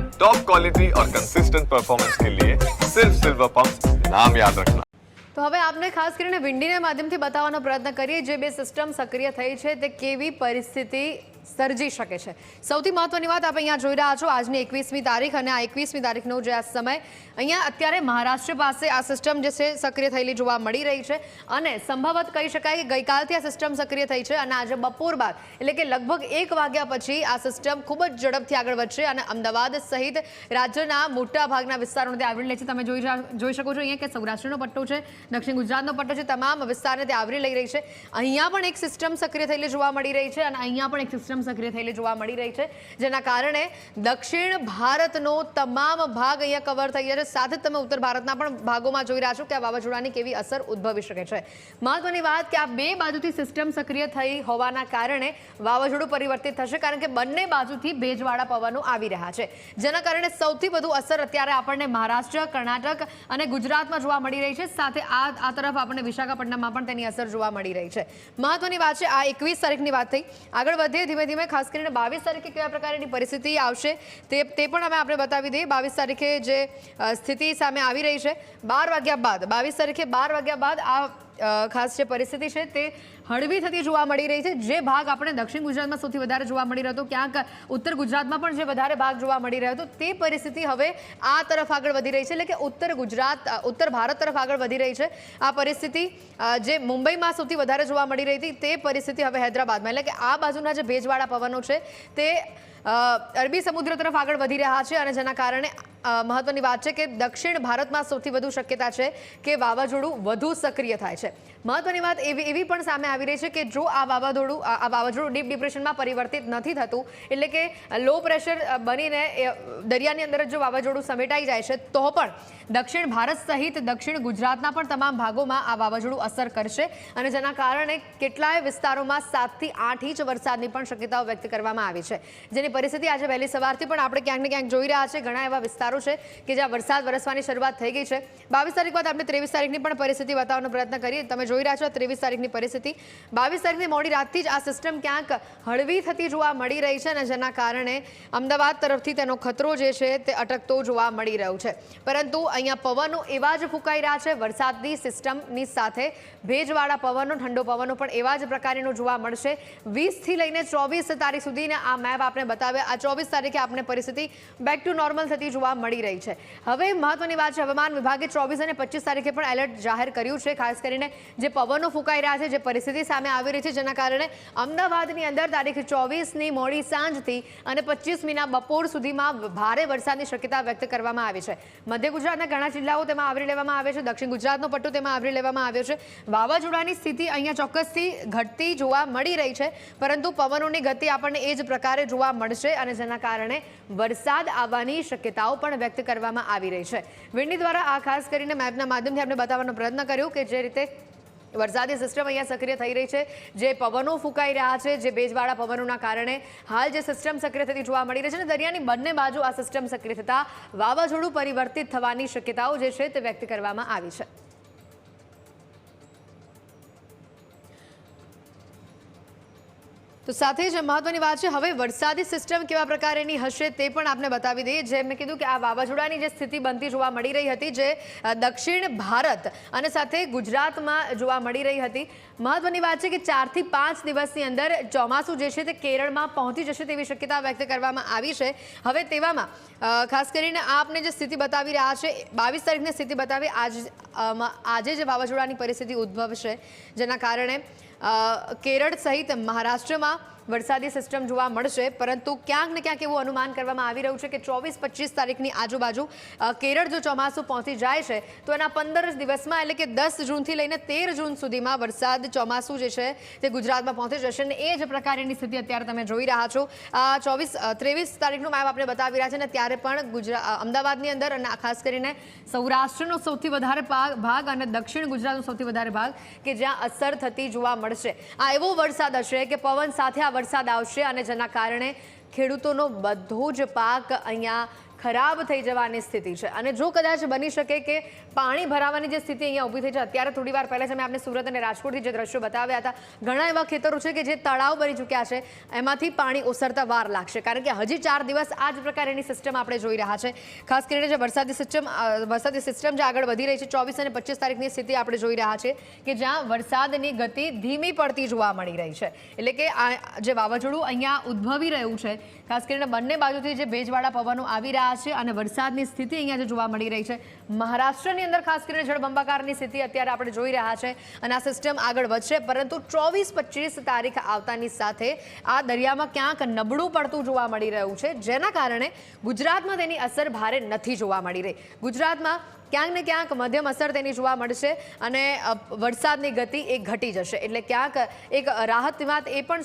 Top quality और consistent performance के लिए सिर्फ सिल्वर पंप नाम याद रखना તો હવે આપને ખાસ કરીને વિંડીના માધ્યમથી બતાવવાનો પ્રયત્ન કરીએ જે બે સિસ્ટમ સક્રિય થઈ છે તે કેવી પરિસ્થિતિ સર્જી શકે છે. સૌથી મહત્વની વાત આપણે અહીંયા જોઈ રહ્યા છો, આજની એકવીસમી તારીખ અને આ એકવીસમી તારીખનો જે આ સમય, અહીંયા અત્યારે મહારાષ્ટ્ર પાસે આ સિસ્ટમ જે છે સક્રિય થયેલી જોવા મળી રહી છે અને સંભવત કહી શકાય કે ગઈકાલથી આ સિસ્ટમ સક્રિય થઈ છે અને આજે બપોર બાદ, એટલે કે લગભગ એક વાગ્યા પછી આ સિસ્ટમ ખૂબ જ ઝડપથી આગળ વધશે અને અમદાવાદ સહિત રાજ્યના મોટા ભાગના વિસ્તારોને તે આવરી લે છે. તમે જોઈ જોઈ શકો છો અહીંયા કે સૌરાષ્ટ્રનો પટ્ટો છે, દક્ષિણ ગુજરાતનો પટ્ટો છે, તમામ વિસ્તારને તે આવરી લઈ રહી છે. અહીંયા પણ એક સિસ્ટમ સક્રિય થયેલી જોવા મળી રહી છે અને અહીંયા પણ એક સિસ્ટમ સક્રિય થયેલી જોવા મળી રહી છે, જેના કારણે દક્ષિણ ભારતનો તમામ ભાગ અહીંયા કવર થઈ છે. સાથે તમે ઉત્તર ભારતના પણ ભાગોમાં જોઈ રહ્યા છો કે આ વાવાઝોડાની કેવી અસર ઉદ્ભવી શકે છે. મહત્વની વાત કે આ બે બાજુથી સિસ્ટમ સક્રિય થઈ હોવાના કારણે વાવાઝોડું પરિવર્તિત થશે, કારણ કે બંને બાજુથી ભેજવાળા પવનો આવી રહ્યા છે. જેના કારણે સૌથી વધુ અસર અત્યારે આપણને મહારાષ્ટ્ર, કર્ણાટક અને ગુજરાતમાં જોવા મળી રહી છે. સાથે આ આ તરફ આપણને વિશાખાપટ્ટનમમાં પણ તેની અસર જોવા મળી રહી છે. મહત્વની વાત છે, આ એકવીસ તારીખની વાત થઈ. આગળ વધીએ ધીમે ધીમે ધીમે ખાસ કરીને બાવીસ તારીખે કયા પ્રકારની પરિસ્થિતિ આવશે તે તે પણ અમે આપણે બતાવી દઈએ. બાવીસ તારીખે જે સ્થિતિ સામે આવી રહી છે. બાર વાગ્યા બાદ, બાવીસ તારીખે બાર વાગ્યા બાદ આ ખાસ જે પરિસ્થિતિ છે તે હળવી થતી જોવા મળી રહી છે. જે ભાગ આપણે દક્ષિણ ગુજરાતમાં સૌથી વધારે જોવા મળી રહ્યો હતો, ક્યાંક ઉત્તર ગુજરાતમાં પણ જે વધારે ભાગ જોવા મળી રહ્યો હતો, તે પરિસ્થિતિ હવે આ તરફ આગળ વધી રહી છે. એટલે કે ઉત્તર ગુજરાત ઉત્તર ભારત તરફ આગળ વધી રહી છે. આ પરિસ્થિતિ જે મુંબઈમાં સૌથી વધારે જોવા મળી રહી હતી, તે પરિસ્થિતિ હવે હૈદરાબાદમાં. એટલે કે આ બાજુના જે ભેજવાળા પવનો છે, તે અરબી સમુદ્ર તરફ આગળ વધી રહ્યા છે અને જેના કારણે મહત્વની વાત છે કે દક્ષિણ ભારતમાં સૌથી વધુ શક્યતા છે કે વાવાઝોડું વધુ સક્રિય થાય છે. મહત્વની વાત એવી એવી પણ સામે આવી રહી છે કે જો આ વાવાઝોડું આ વાવાઝોડું ડીપ ડિપ્રેશનમાં પરિવર્તિત નથી થતું, એટલે કે લો પ્રેશર બનીને દરિયાની અંદર જો વાવાઝોડું સમેટાઈ જાય છે, તો પણ દક્ષિણ ભારત સહિત દક્ષિણ ગુજરાતના પણ તમામ ભાગોમાં આ વાવાઝોડું અસર કરશે અને જેના કારણે કેટલાય વિસ્તારોમાં સાતથી આઠ ઇંચ વરસાદની પણ શક્યતાઓ વ્યક્ત કરવામાં આવી છે. જેની પરિસ્થિતિ આજે વહેલી સવારથી પણ આપણે ક્યાંક ને ક્યાંક જોઈ રહ્યા છે ઘણા એવા વિસ્તારો છે કે જ્યાં વરસાદ વરસવાની શરૂઆત થઈ ગઈ છે. બાવીસ તારીખ બાદ આપણે ત્રેવીસ તારીખની પણ પરિસ્થિતિ બતાવવાનો પ્રયત્ન કરીએ. તમે જોઈ રહ્યા છો ત્રેવીસ તારીખની પરિસ્થિતિ. બાવીસ તારીખની મોડી રાતથી જ આ સિસ્ટમ ક્યાંક હળવી થતી જોવા મળી રહી છે અને જેના કારણે અમદાવાદ તરફથી તેનો ખતરો જે છે તે અટકતો જોવા મળી રહ્યો છે. પરંતુ અહીંયા પવનો એવા જ ફૂંકાઈ રહ્યા છે. વરસાદની સિસ્ટમની સાથે ભેજવાળા પવનો, ઠંડો પવનો પણ એવા જ પ્રકારનો જોવા મળશે. વીસથી લઈને ચોવીસ તારીખ સુધીના આ મેપ આપણે બતાવ્યા. આ ચોવીસ તારીખે આપણે પરિસ્થિતિ બેક ટુ નોર્મલ થતી જોવા મળી રહી છે. હવે મહત્વની વાત છે, હવામાન વિભાગે ચોવીસ અને પચીસ તારીખે પણ એલર્ટ જાહેર કર્યું છે, ખાસ કરીને જે પવનો ફૂંકાઈ રહ્યા છે, જે પરિસ્થિતિ સામે આવી રહી છે, જેના કારણે અમદાવાદની અંદર તારીખ ચોવીસની મોડી સાંજથી અને પચીસમીના બપોર સુધીમાં ભારે વરસાદની શક્યતા વ્યક્ત કરવામાં આવી છે. મધ્ય ગુજરાતના ઘણા જિલ્લાઓ તેમાં આવરી લેવામાં આવે છે, દક્ષિણ ગુજરાતનો પટ્ટો તેમાં આવરી લેવામાં આવ્યો છે. વાવાઝોડાની સ્થિતિ અહીંયા ચોક્કસથી ઘટતી જોવા મળી રહી છે, પરંતુ પવનોની ગતિ આપણને એ જ પ્રકારે જોવા મળશે અને જેના કારણે વરસાદ આવવાની શક્યતાઓ પણ વ્યક્ત કરવામાં આવી રહી છે. વિંડી દ્વારા આ ખાસ કરીને મેપના માધ્યમથી આપણે બતાવવાનો પ્રયત્ન કર્યો કે જે રીતે વરસાદી સિસ્ટમ અહીંયા સક્રિય થઈ રહી છે. જે પવનો ફૂંકાઈ રહ્યા છે, જે ભેજવાળા પવનોના કારણે હાલ જે સિસ્ટમ સક્રિય થતી જોવા મળી રહી છે અને દરિયાની બંને બાજુ આ સિસ્ટમ સક્રિય થતાં વાવાઝોડું પરિવર્તિત થવાની શક્યતાઓ જે છે તે વ્યક્ત કરવામાં આવી છે. તો સાથે જ મહત્વની વાત છે, હવે વરસાદી સિસ્ટમ કેવા પ્રકારની હશે તે પણ આપને બતાવી દઈએ. જેમ મેં કીધું કે આ વાવાઝોડાની જે સ્થિતિ બનતી જોવા મળી રહી હતી, જે દક્ષિણ ભારત અને સાથે ગુજરાતમાં જોવા મળી રહી હતી. મહત્વની વાત છે કે ચારથી પાંચ દિવસની અંદર ચોમાસું જે છે તે કેરળમાં પહોંચી જશે તેવી શક્યતા વ્યક્ત કરવામાં આવી છે. હવે તેવામાં ખાસ કરીને આપને જે સ્થિતિ બતાવી રહ્યા છે, બાવીસ તારીખની સ્થિતિ બતાવી, આજ આજે જે વાવાઝોડાની પરિસ્થિતિ ઉદ્ભવશે, જેના કારણે કેરળ સહિત મહારાષ્ટ્રમાં વરસાદી સિસ્ટમ જોવા મળશે, પરંતુ ક્યાંક ને ક્યાંક એવું અનુમાન કરવામાં આવી રહ્યું છે કે ચોવીસ, પચીસ તારીખની આજુબાજુ કેરળ જો ચોમાસું પહોંચી જાય છે, તો એના પંદર દિવસમાં એટલે કે દસ જૂનથી લઈને તેર જૂન સુધીમાં વરસાદ ચોમાસું જે છે તે ગુજરાતમાં પહોંચી જશે અને એ જ પ્રકારની સ્થિતિ અત્યારે તમે જોઈ રહ્યા છો. ચોવીસ ત્રેવીસ તારીખનું મેપ આપણે બતાવી રહ્યા છે અને ત્યારે પણ ગુજરાત અમદાવાદની અંદર અને ખાસ કરીને સૌરાષ્ટ્રનો સૌથી વધારે ભાગ અને દક્ષિણ ગુજરાતનો સૌથી વધારે ભાગ કે જ્યાં અસર થતી જોવા મળશે. આ એવો વરસાદ હશે કે પવન સાથે આ વરસાદ આવશે અને જેના કારણે ખેડૂતોનો બધો જ પાક અહીંયા ખરાબ થઈ જવાની સ્થિતિ છે. અને જો કદાચ બની શકે કે પાણી ભરાવાની જે સ્થિતિ અહીંયા ઊભી થઈ છે, અત્યારે થોડી વાર પહેલાં જ અમે સુરત અને રાજકોટથી જે દ્રશ્યો બતાવ્યા હતા, ઘણા એવા ખેતરો છે કે જે તળાવ બની ચૂક્યા છે, એમાંથી પાણી ઓસરતા વાર લાગશે. કારણ કે હજી ચાર દિવસ આ જ પ્રકારની સિસ્ટમ આપણે જોઈ રહ્યા છે. ખાસ કરીને જે વરસાદી સિસ્ટમ વરસાદી સિસ્ટમ જે આગળ વધી રહી છે, ચોવીસ અને પચીસ તારીખની સ્થિતિ આપણે જોઈ રહ્યા છે કે જ્યાં વરસાદની ગતિ ધીમી પડતી જોવા મળી રહી છે. એટલે કે આ જે વાવાઝોડું અહીંયા ઉદ્ભવી રહ્યું છે. ખાસ કરીને બંને બાજુથી જે ભેજવાળા પવનો આવી રહ્યા છે અને વરસાદની સ્થિતિ અહીંયા જે જોવા મળી રહી છે. મહારાષ્ટ્રની અંદર ખાસ કરીને જળબંબાકારની સ્થિતિ અત્યારે આપણે જોઈ રહ્યા છે અને આ સિસ્ટમ આગળ વધશે, પરંતુ ચોવીસ પચીસ તારીખ આવતાની સાથે આ દરિયામાં ક્યાંક નબળું પડતું જોવા મળી રહ્યું છે, જેના કારણે ગુજરાતમાં તેની અસર ભારે નથી જોવા મળી રહી. ગુજરાતમાં ક્યાંક ને ક્યાંક મધ્યમ અસર તેની જોવા મળશે અને વરસાદની ગતિ એ ઘટી જશે. એટલે ક્યાંક એક રાહતની વાત એ પણ